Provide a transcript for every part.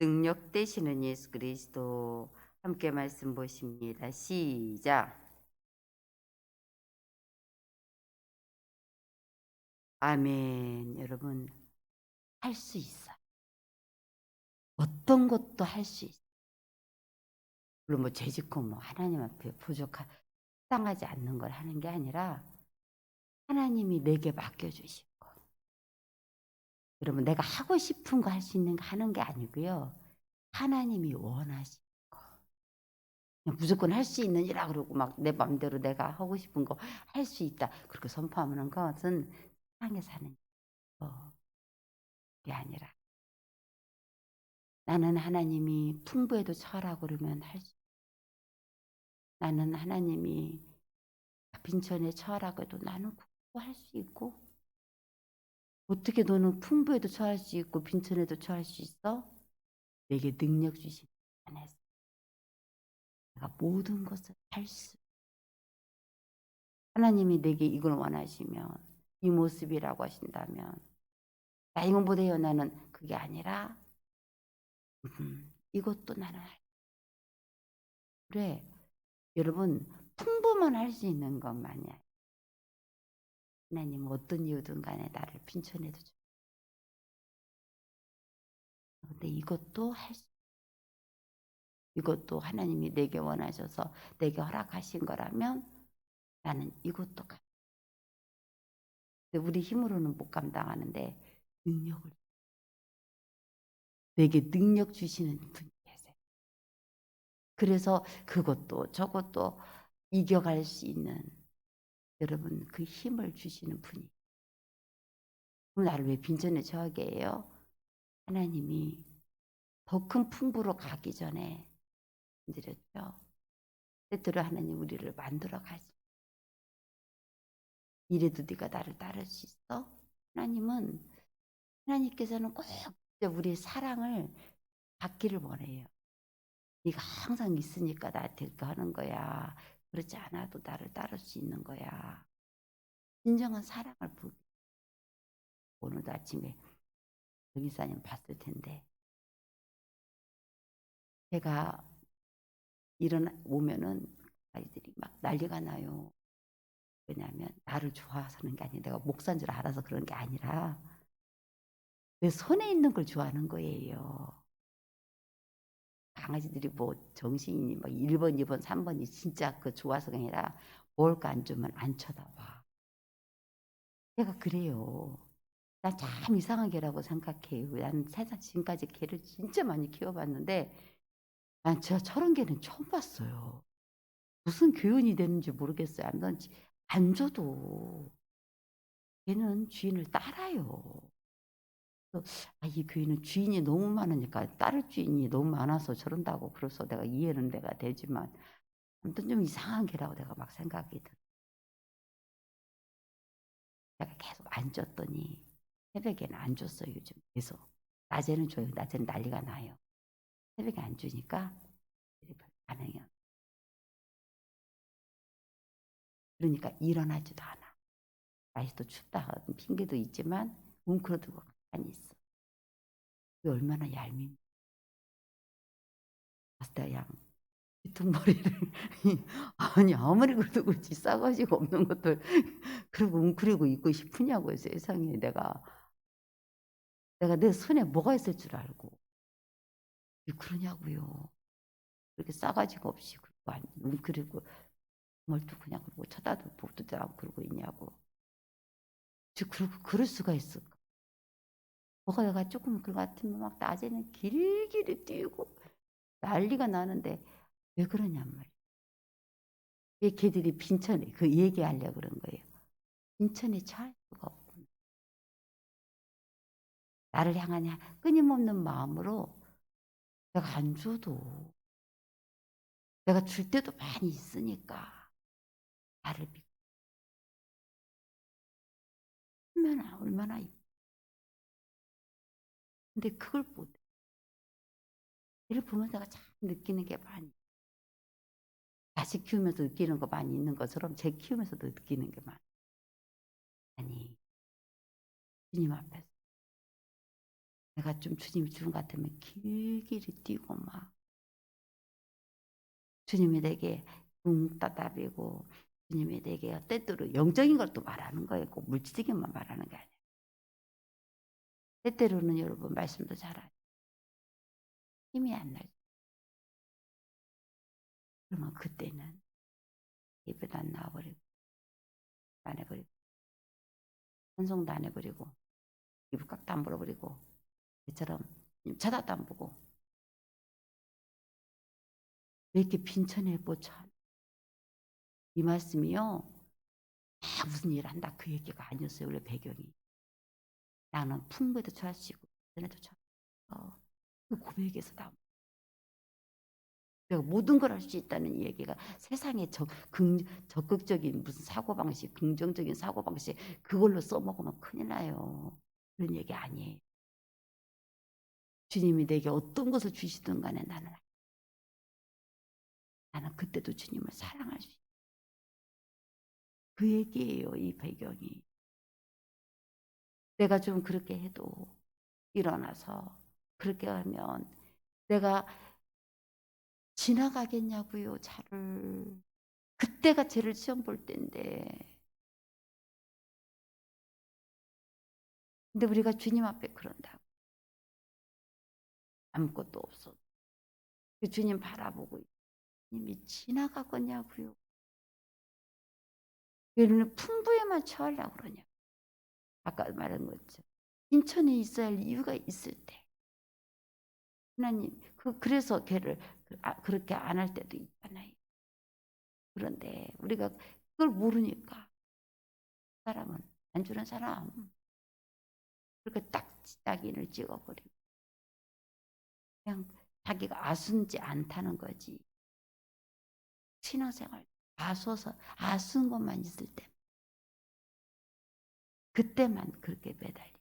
능력 되시는 예수 그리스도 함께 말씀 보십니다. 시작. 아멘. 여러분 할 수 있어요. 어떤 것도 할 수 있어요. 물론 뭐 죄짓고 뭐 하나님 앞에 부족하 당하지 않는 걸 하는 게 아니라 하나님이 내게 맡겨주신 거. 여러분 내가 하고 싶은 거 할 수 있는 거 하는 게 아니고요. 하나님이. 그냥 무조건 할 수 있는 일이라 그러고 막 내 마음대로 내가 하고 싶은 거 할 수 있다. 그렇게 선포하는 것은 세상에 사는 거. 게 아니라 나는 하나님이 풍부에도 처하라고 그러면 할 수. 나는 하나님이 빈천에 처하라고 해도 나는 할수 있고 어떻게 너는 풍부에도 처할 수 있고 빈천에도 처할 수 있어? 내게 능력 주신 안에서 내가 모든 것을 할 수. 하나님이 내게 이걸 원하시면 이 모습이라고 하신다면 나 이건 못해요 나는 그게 아니라 음, 이것도 나는 할 그래 여러분 풍부만 할 수 있는 것만이 아니야 하나님 어떤 이유든 간에 나를 빈천해도 줘 근데 이것도 할 수 이것도 하나님이 내게 원하셔서 내게 허락하신 거라면 나는 이것도 감. 근데 우리 힘으로는 못 감당하는데 능력을 내게 능력 주시는 분이 계세요. 그래서 그것도 저것도 이겨갈 수 있는 여러분 그 힘을 주시는 분이. 그럼 나를 왜 빈전에 처하게 해요? 하나님이 더 큰 풍부로 가기 전에 드렸죠. 때때로 하나님 우리를 만들어 가시. 이래도 네가 나를 따를 수 있어? 하나님은 하나님께서는 꼭 우리의 사랑을 받기를 원해요. 네가 항상 있으니까 나한테 하는 거야. 그렇지 않아도 나를 따를 수 있는 거야. 진정한 사랑을 보기. 오늘도 아침에 정기사님 봤을 텐데 제가 일어나 오면은 아이들이 막 난리가 나요. 왜냐하면 나를 좋아서 는 게 아니라 내가 목사인 줄 알아서 그런 게 아니라 내 손에 있는 걸 좋아하는 거예요. 강아지들이 뭐 정신이 막 1번, 2번, 3번이 진짜 그 좋아서가 아니라 거안 주면 안 쳐다봐. 내가 그래요. 난참 이상한 개라고 생각해요. 난 세상 지금까지 개를 진짜 많이 키워봤는데 난 진짜 저런 개는 처음 봤어요. 무슨 교훈이 되는지 모르겠어요. 안, 안 줘도 걔는 주인을 따라요. 아, 이 교회는 주인이 너무 많으니까 따를 주인이 너무 많아서 저런다고 그래서 내가 이해는 내가 되지만 아무튼 좀 이상한 개라고 내가 막 생각이 들어. 내가 계속 안 줬더니 새벽에는 안 줬어요 요즘 계속. 낮에는 줘요. 낮에는 난리가 나요. 새벽에 안 주니까 반응이 없 그러니까 일어나지도 않아. 날씨도 춥다 핑계도 있지만 웅크러들고 가만히 있어. 그게 얼마나 얄밉 아스타 양 뒤통머리를 아니 아무리 그래도 그렇지 싸가지가 없는 것들 그리고 웅크리고 있고 싶으냐고요 세상에. 내가. 내가 내 손에 뭐가 있을 줄 알고. 왜 그러냐고요. 그렇게 싸가지가 없이 그리고 안- 웅크리고 뭘또 그냥 그러고 쳐다도 보지도 않고 그러고 있냐고. 저 그러고 그럴 수가 있을까 뭐가 내가 조금 그 같으면 막 낮에는 길길이 뛰고 난리가 나는데 왜 그러냔 말이야. 왜 걔들이 빈천에 그 얘기하려고 그런 거예요. 빈천에 처할 수가 없구나. 나를 향한 끊임없는 마음으로 내가 안 줘도 내가 줄 때도 많이 있으니까 나를 믿고 얼마나 얼마나 이쁘 근데 그걸 못해. 얘를 보면서 참 느끼는 게 많이 자식 키우면서 느끼는 거 많이 있는 것처럼 제 키우면서도 느끼는 게 많아. 아니, 주님 앞에서 내가 좀 주님이 주는 것 같으면 길길이 뛰고 막 주님이 내게 붕따답이고 주님이 내게 때때로 영적인 걸 또 말하는 거예요. 꼭 물질적인 만 말하는 게 아니에요. 때때로는 여러분 말씀도 잘 알아요. 힘이 안 날. 그러면 그때는 예배도 안 나와버리고 안 해버리고 찬송도 안 해버리고 이불 깍도 안 불어버리고 이처럼 쳐다도 안 보고 왜 이렇게 빈천에 꽂혀 이 말씀이요 다 무슨 일을 한다 그 얘기가 아니었어요 원래 배경이 나는 풍부에도 처할 수 있고 전에도 처할 그 고백에서 나온 내가 모든 걸 할 수 있다는 이 얘기가 세상에 적, 긍, 적극적인 무슨 사고방식, 긍정적인 사고방식 그걸로 써먹으면 큰일 나요. 그런 얘기 아니에요. 주님이 내게 어떤 것을 주시든 간에 나는 나는 그때도 주님을 사랑할 수 있어요. 그 얘기예요. 이 배경이. 내가 좀 그렇게 해도 일어나서 그렇게 하면 내가 지나가겠냐고요, 차를. 그때가 죄를 시험 볼 때인데. 근데 우리가 주님 앞에 그런다고. 아무것도 없어. 그 주님 바라보고 주님이 지나가겠냐고요. 얘는 풍부에만 처하려고 그러냐. 아까 말한 거죠. 인천에 있어야 할 이유가 있을 때. 하나님, 그, 그래서 걔를 아, 그렇게 안 할 때도 있잖아요. 그런데 우리가 그걸 모르니까 사람은 안 주는 사람 그렇게 딱 자기를 찍어버리고 그냥 자기가 아순지 않다는 거지. 신앙생활 아서서 아순 것만 있을 때 그때만 그렇게 매달리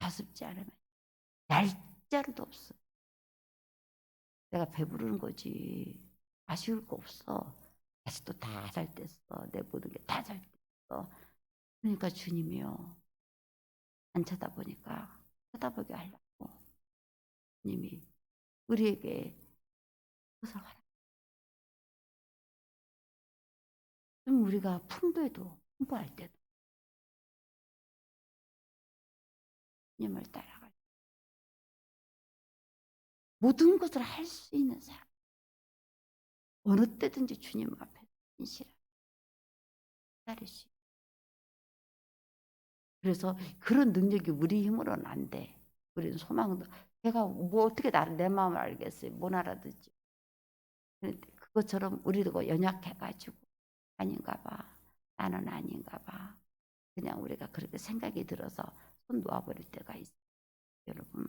가습지 않으면 날짜로도 없어. 내가 배부르는 거지. 아쉬울 거 없어. 아직도 다잘 됐어. 내 모든 게 다 잘 됐어. 그러니까 주님이요. 안 쳐다보니까 쳐다보게 하려고 주님이 우리에게 그것을 하라. 좀 우리가 풍부해도 풍부할 때도 주님을 따라갈 모든 것을 할 수 있는 사람. 어느 때든지 주님 앞에 신실한 기다리시. 그래서 그런 능력이 우리 힘으로는 안 돼. 우리는 소망도 제가 뭐 어떻게 나를 내 마음을 알겠어요. 못 알아듣지. 그런데 그것처럼 우리도 연약해가지고 아닌가 봐. 나는 아닌가 봐. 그냥 우리가 그렇게 생각이 들어서 손 놓아버릴 때가 있어요. 여러분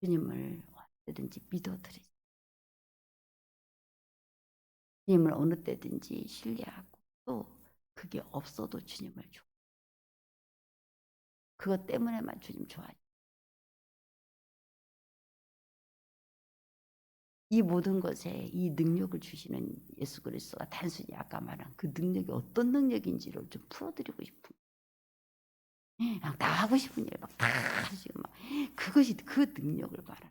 주님을 언제든지 믿어드리죠. 주님을 어느 때든지 신뢰하고 또 그게 없어도 주님을 좋아. 그것 때문에만 주님 좋아해. 이 모든 것에 이 능력을 주시는 예수 그리스도가 단순히 아까 말한 그 능력이 어떤 능력인지를 좀 풀어드리고 싶은 그냥 다 하고 싶은 일 막다 하시고 막 그것이 그 능력을 말하.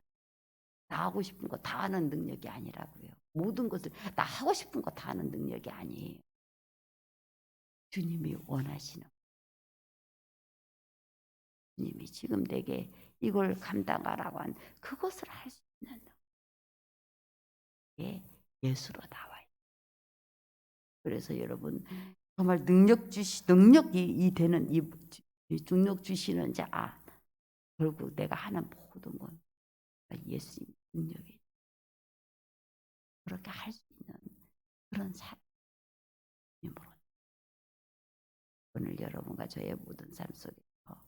다 하고 싶은 거 다 하는 능력이 아니라고요. 모든 것을 다 하고 싶은 거 다 하는 능력이 아니에요. 주님이 원하시는 주님이 지금 내게 이걸 감당하라고 한 그것을 할 수 있는 게 예수로 나와요. 그래서 여러분 정말 능력 주시 능력이 이 되는 이 능력 주시는 자 아, 결국 내가 하는 모든 건 예수님 능력이 그렇게 할 수 있는 그런 사람으로 오늘 여러분과 저의 모든 삶 속에서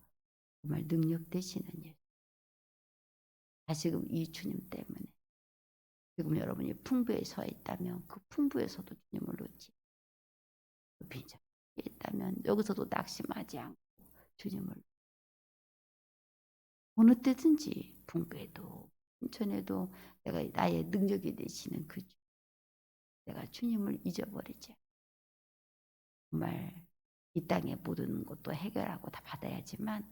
정말 능력 되시는 예수 다시금 이 주님 때문에 지금 여러분이 풍부에 서 있다면 그 풍부에서도 주님을 놓지. 그 빈정에 있다면 여기서도 낙심하지 않고 주님을 어느 때든지 풍부에도 인천에도 내가 나의 능력이 되시는 그 주, 내가 주님을 잊어버리지 정말 이 땅의 모든 것도 해결하고 다 받아야지만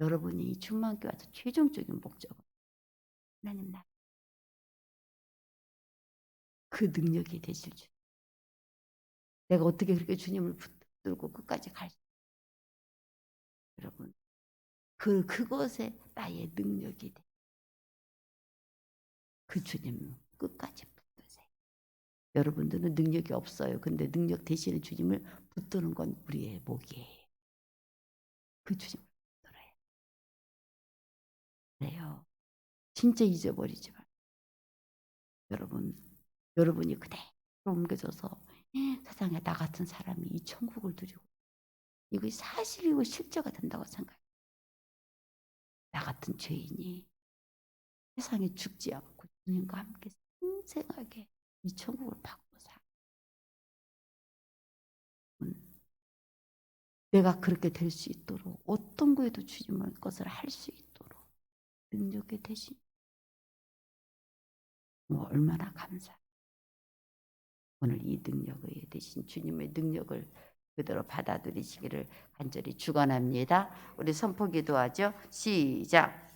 여러분이 이 충만교회 와서 최종적인 목적은 하나님 나. 그 능력이 되실 줄. 내가 어떻게 그렇게 주님을 붙들고 끝까지 갈 수. 여러분 그 그것에 나의 능력이 돼. 그 주님 끝까지 붙드세요. 여러분들은 능력이 없어요. 근데 능력 대신에 주님을 붙드는 건 우리의 목이에요. 그 주님을 붙들어요. 그래요. 진짜 잊어버리지 마. 여러분, 여러분이 그대로 옮겨져서 세상에 나 같은 사람이 이 천국을 누리고 이거 사실이고 실제가 된다고 생각해요. 나 같은 죄인이 세상에 죽지 않고 주님과 함께 생생하게 이 천국을 받고 살아. 음, 내가 그렇게 될 수 있도록 어떤 거에도 주님의 것을 할 수 있도록 능력이 되신 뭐 얼마나 감사. 오늘 이 능력의 대신 주님의 능력을 그대로 받아들이시기를 간절히 축원합니다. 우리 선포 기도하죠. 시작.